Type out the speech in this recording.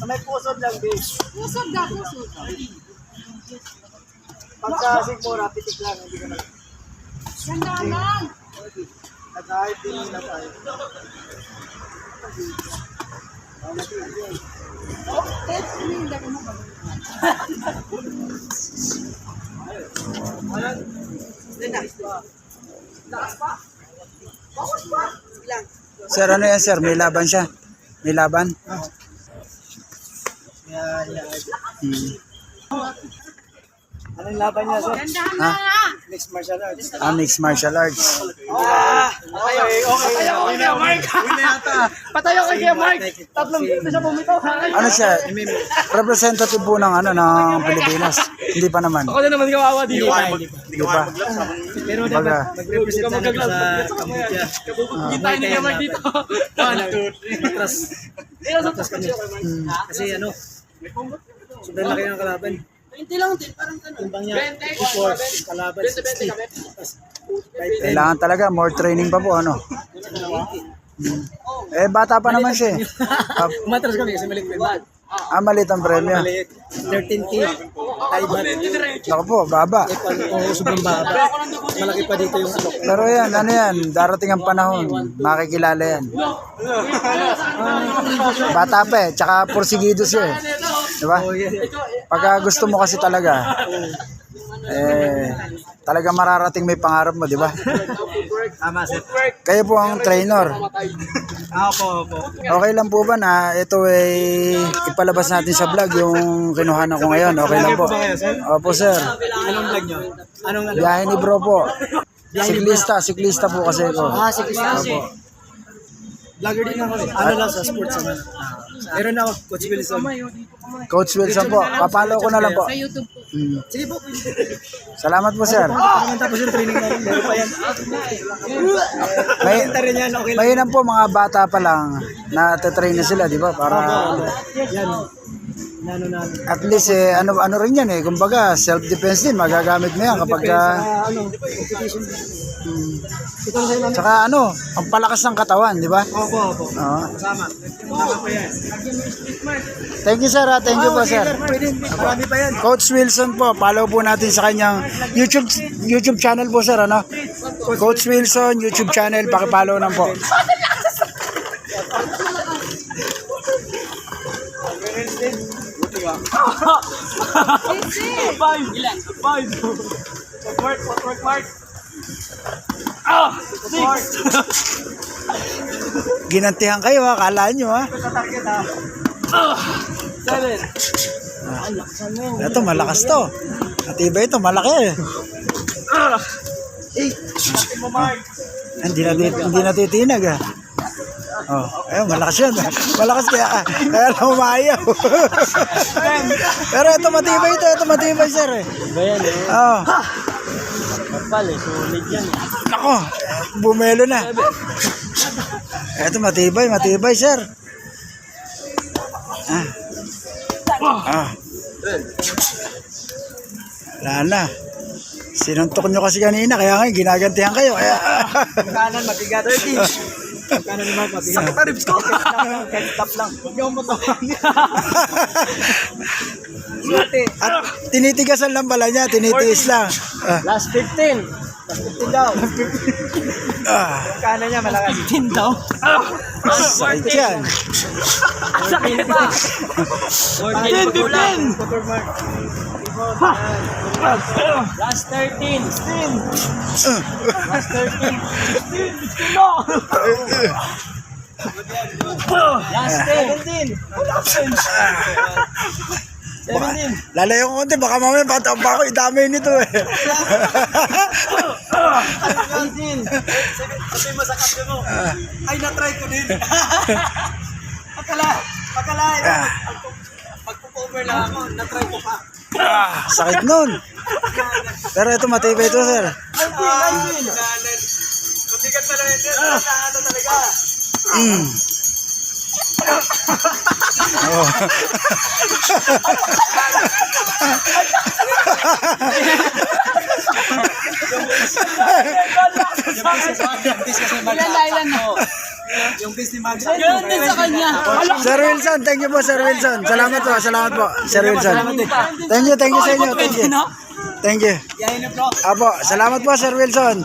Sa may pusod lang, babe. Pusod na, pusod. Pagka sigmura, pitik lang, hindi ka lang. Ganda lang! Nag-ahit din yung nag-ahit. Oh, test me, hindi ako makagawa. Ayan. Ayan. Taas pa. Sir, ano yan sir? May laban siya? May laban? Hmm. Anong laban niya, sir? Ha? Mixed martial arts. Ah, mixed martial arts. Ah! Okay, okay. Patayo ko kaya Mark! Patayo ko kaya Mark! Tatlong dito siya bumitaw. Ano siya? Representative po ng ano ng Pilipinas. Hindi pa naman. Ako na naman kawawa dito. pa, hindi pa. Hindi pa. Pero dapat mag-represent sa Cambodia. Kita ni Mark dito. One, two, three. Matras. Matras kami. Kasi ano, sobrang laki ng kalaban. 20 lang din, parang ganun. Timbang niya, 54, kalaban 60. Tapos, 5'10". Kailangan talaga more training pa po ano. Eh bata pa naman siya. eh. Ah, Umatras kami kasi yung Ah, maliit ang premyo. Maliit. 13K. Thai baht. Ako po, baba. Oh, sobrang baba. Malaki pa dito yung alok. Pero yan, ano yan, darating ang panahon, makikilala yan. Bata pa eh, tsaka porsigido siya eh. Di ba? Oh, yeah. Pagka gusto mo kasi talaga, eh, talaga mararating may pangarap mo, di ba? Tama, sir. Kayo po ang trainer. Ah, Opo, opo. Okay lang po ba na ito ay ipalabas natin sa vlog yung kinuhanan ko ngayon? Okay lang po. Opo sir. Anong vlog nyo? Anong ano? Biyahe ni bro po. Siklista, siklista po kasi ko. Ah, sige, sige. Vlogger din ako. eh. Ano lang sa sports naman. Meron ako, Coach Wilson. Coach Wilson po. Papalo ko na lang po. Sa YouTube po. Mm. Sige po. Salamat po sir. Ano tapos yung training namin? Meron pa yan. May. Mainam po mga bata pa lang na train na sila, di ba? Para Yan. Nano na. at least eh, ano ano rin yan eh. Kumbaga self-defense din magagamit mo yan kapag ka, Sa ano, competition. Ito na sa'yo lang. tsaka ano, ang palakas ng katawan, di ba? Opo, opo. Oo. Tama. Tama pa yan. Thank you sir, ha? thank you po sir. Pwede. Marami pa yan. Coach Wilson po, follow po natin sa kanyang YouTube YouTube channel po sir, ano? Coach Wilson YouTube channel, paki-follow lang po. Five. Five. Mark, Mark, Mark. Ah! Six. Ginantihan kayo ha, kala nyo ha. Seven. Ito, malakas to. Matibay ito, malaki eh. Ah! Hindi na, hindi na titinag ah. Oh, ayun, malakas yan. Malakas kaya, kaya umayaw. Pero ito matibay ito, ito matibay sir eh. Ba yan eh? Oh, Kapal eh. Sulit yan eh. nako, bumelo na. Ito matibay, matibay sir. Ah. Ah. Wala na. Sinuntok nyo kasi kanina, kaya nga ginagantihan kayo. Kaya, Kanan, mabigat. 30. Kanan ni Mark. Sakit na ribs ko. Kahit lang. Huwag niyo matawag. Swerte. at tinitigasan lang pala niya, tinitiis lang. Ah, Last 15. Last 15 daw. ah, Kanan niya, malakas. 15 daw. sakit yan. Sakit pa. 14, 15. Last 13. 16. Last 13. 16 no. Last 17. 17. Lalayo ko konti, baka mamaya bata pa ako, idamay nito eh. 18. Sabi mo sa kamyo mo. Ay, na-try ko din. Pagkala, pagkala, pagpo-cover lang ako, na-try ko pa. Ah, sakit nun. Pero ito matibay ito sir. Mabigat pa naman yun. Ano talaga? Mm. Oh. Yung face ni Mags. Ganun din sa kanya. Sir Wilson, thank you po, Sir Wilson. Salamat po, salamat po, Sir Wilson. Thank you, thank you sa inyo. Thank you. Thank you. Apo, salamat po, Sir Wilson.